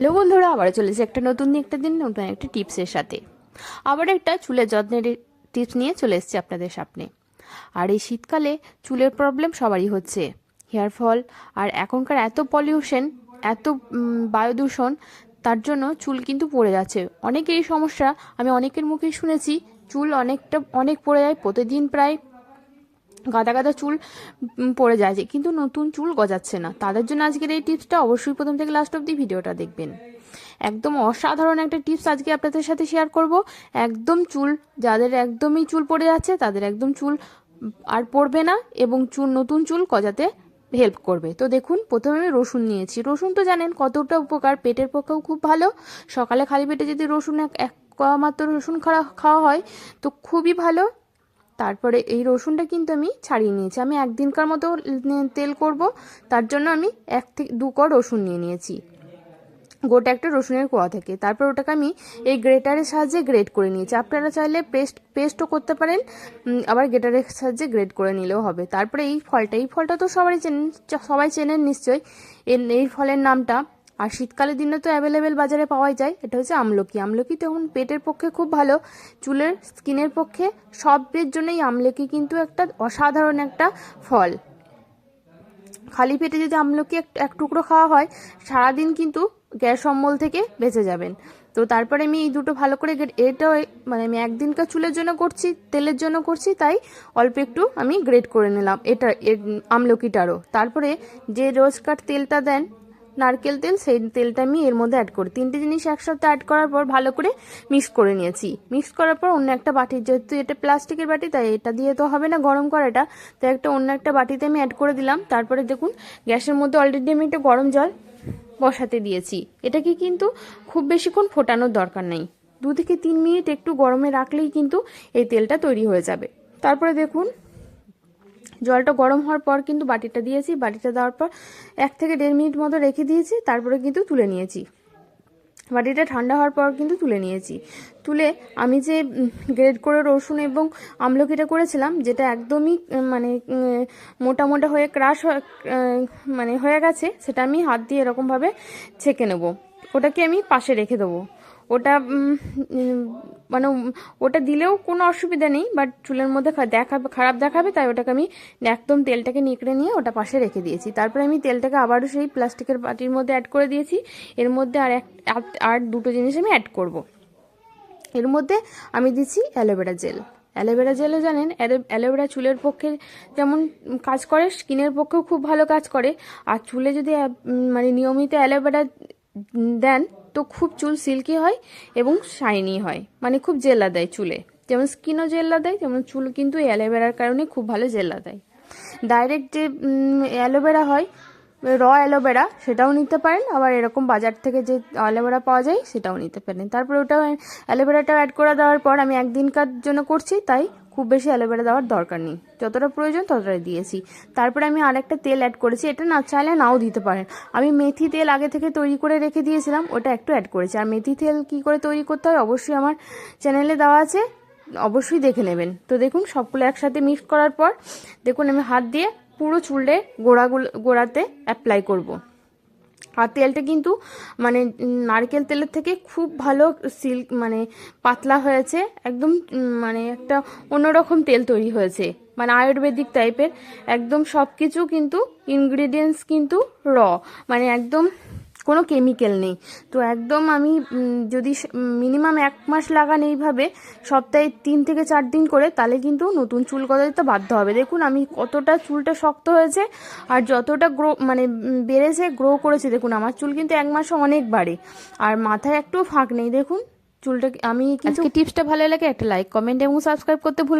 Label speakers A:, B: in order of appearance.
A: Hello বন্ধুরা আবার চলেছে একটা নতুন একটা দিন, নতুন একটা টিপসের সাথে। আবার একটা চুলের যত্নের টিপস নিয়ে চলে এসেছি আপনাদের সামনে। আর এই শীতকালে চুলের প্রবলেম সবারই হচ্ছে। হেয়ার ফল আর এখনকার এত পলিউশন এত বায়ু দূষণ তার জন্য চুল কিন্তু পড়ে যাচ্ছে। অনেকেরই সমস্যা, আমি অনেকের মুখেই শুনেছি, চুল অনেকটা, অনেক পড়ে যায়, প্রতিদিন প্রায় গাদা গাদা চুল পড়ে যায় কিন্তু নতুন চুল গজাচ্ছে না। তাদের জন্য আজকের এই টিপসটা অবশ্যই প্রথম থেকে লাস্ট অব্দি ভিডিওটা দেখবেন। একদম অসাধারণ একটা টিপস আজকে আপনাদের সাথে শেয়ার করব। একদম চুল, যাদের একদমই চুল পড়ে যাচ্ছে, তাদের একদম চুল আর পড়বে না এবং চুল, নতুন চুল গজাতে হেল্প করবে। তো দেখুন, প্রথমে আমি রসুন নিয়েছি। রসুন তো জানেন কতটা উপকার, পেটের পক্ষেও খুব ভালো। সকালে খালি পেটে যদি রসুন এক এক মাত্র রসুন খাওয়া খাওয়া হয়, তো খুবই ভালো। তারপরে এই রসুনটা কিন্তু আমি ছাড়িয়ে নিয়েছি। আমি একদিনকার মতো তেল করব। তার জন্য আমি এক থেকে দু কর রসুন নিয়ে নিয়েছি। গোটা একটা রসুনের কোয়া থেকে। তারপর ওটাকে আমি এই গ্রেটারের সাহায্যে গ্রেট করে নিয়েছি। আপনারা চাইলে পেস্ট, পেস্টও করতে পারেন আবার গ্রেটারের সাহায্যে গ্রেট করে নিলেও হবে। তারপরে এই ফলটা এই ফলটা তো সবাই চেনেন সবাই চেনেন নিশ্চয়ই। এই ফলের নামটা আর শীতকালের দিনে তো অ্যাভেলেবেল বাজারে পাওয়াই যায়, এটা হচ্ছে আমলকি। আমলকি তখন পেটের পক্ষে খুব ভালো, চুলের, স্কিনের পক্ষে সবের জন্যই আমলকি কিন্তু একটা অসাধারণ একটা ফল। খালি পেটে যদি আমলকি এক টুকরো খাওয়া হয়, সারাদিন কিন্তু গ্যাস অম্বল থেকে বেঁচে যাবেন। তো তারপরে আমি এই দুটো ভালো করে এটাও মানে আমি একদিনকার চুলের জন্য করছি, তেলের জন্য করছি, তাই অল্প একটু আমি গ্রেট করে নিলাম। এটা আমলকিটারও। তারপরে যে রোজকার তেলটা দেন নারকেল তেল, সেই তেলটা আমি এর মধ্যে অ্যাড করি। তিনটে জিনিস একসাথে অ্যাড করার পর ভালো করে মিক্স করে নিয়েছি। মিক্স করার পর অন্য একটা বাটি যেহেতু এটা প্লাস্টিকের বাটি, তাই এটা দিয়ে তো হবে না গরম করাটা, তাই একটা অন্য একটা বাটিতে আমি অ্যাড করে দিলাম। তারপরে দেখুন, গ্যাসের মধ্যে অলরেডি আমি একটা গরম জল বসাতে দিয়েছি। এটাকে কিন্তু খুব বেশিক্ষণ ফোটানোর দরকার নেই। দু থেকে তিন মিনিট একটু গরমে রাখলেই কিন্তু এই তেলটা তৈরি হয়ে যাবে। তারপরে দেখুন জলটা গরম হওয়ার পর কিন্তু বাটিটা দিয়েছি, বাটিটা দেওয়ার পর এক থেকে দেড় মিনিট মতো রেখে দিয়েছি, তারপরে কিন্তু তুলে নিয়েছি। বাটিটা ঠান্ডা হওয়ার পর কিন্তু তুলে নিয়েছি। তুলে আমি যে গ্রেড করে রসুন এবং আমলকিটা করেছিলাম, যেটা একদমই মানে মোটা মোটা হয়ে ক্রাশ মানে হয়ে গেছে, সেটা আমি হাত দিয়ে এরকমভাবে ছেঁকে নেব। ওটাকে আমি পাশে রেখে দেবো। ওটা মানে ওটা দিলেও কোনো অসুবিধা নেই বাট চুলের মধ্যে দেখাবে খারাপ দেখাবে, তাই ওটাকে আমি একদম তেলটাকে নিকড়ে নিয়ে ওটা পাশে রেখে দিয়েছি। তারপরে আমি তেলটাকে আবারও সেই প্লাস্টিকের বাটির মধ্যে অ্যাড করে দিয়েছি। এর মধ্যে আর এক, আর দুটো জিনিস আমি অ্যাড করব। এর মধ্যে আমি দিচ্ছি অ্যালোভেরা জেল। অ্যালোভেরা জেলও জানেন অ্যালোভেরা চুলের পক্ষে যেমন কাজ করে, স্কিনের পক্ষেও খুব ভালো কাজ করে। আর চুলে যদি মানে নিয়মিত অ্যালোভেরা দেন তো খুব চুল সিল্কি হয় এবং শাইনি হয়। মানে খুব জেলা দেয় চুলে। যেমন স্কিনও জেল্লা দেয় যেমন চুল কিন্তু অ্যালোভেরার কারণে খুব ভালো জেল্লা দেয়। ডাইরেক্ট যে অ্যালোভেরা হয়, র অ্যালোভেরা সেটাও নিতে পারেন। আবার এরকম বাজার থেকে যে অ্যালোভেরা পাওয়া যায় সেটাও নিতে পারেন। তারপর ওটাও অ্যালোভেরাটাও অ্যাড করে দেওয়ার পর আমি একদিনকার জন্য করছি, তাই খুব বেশি অ্যালোভেরা দেওয়ার দরকার নেই। যতটা প্রয়োজন ততটাই দিয়েছি। তারপরে আমি আরেকটা তেল অ্যাড করেছি। এটা না চাইলে নাও দিতে পারেন। আমি মেথি তেল আগে থেকে তৈরি করে রেখে দিয়েছিলাম, ওটা একটু অ্যাড করেছি। আর মেথি তেল কি করে তৈরি করতে হয় অবশ্যই আমার চ্যানেলে দেওয়া আছে। অবশ্যই দেখে নেবেন। তো দেখুন, সবগুলো একসাথে মিক্স করার পর, দেখুন আমি হাত দিয়ে পুরো চুলে গোড়াগুলো, গোড়াতে অ্যাপ্লাই করব। আর তেলটা কিন্তু মানে নারকেল তেলের থেকে খুব ভালো সিল্ক মানে পাতলা হয়েছে, একদম মানে একটা অন্যরকম তেল তৈরি হয়েছে মানে আয়ুর্বেদিক টাইপের একদম সব কিছু কিন্তু ইনগ্রিডিয়েন্টস কিন্তু র মানে একদম কোনো কেমিক্যাল নেই। তো একদম আমি যদি মিনিমাম এক মাস লাগান এইভাবে, সপ্তাহে তিন থেকে চার দিন করে, তাহলে কিন্তু নতুন চুল গজাতে বাধ্য হবে। দেখুন, আমি কতটা চুলটা শক্ত হয়েছে, আর যতটা গ্রো মানে বেড়েছে গ্রো করেছে। দেখুন, আমার চুল কিন্তু এক মাসে অনেক বাড়ে, আর মাথায় একটু ফাঁক নেই। দেখুন, চুলটা আমি কিন্তু টিপসটা ভালো লাগে, একটা লাইক কমেন্ট এবং সাবস্ক্রাইব করতে ভুল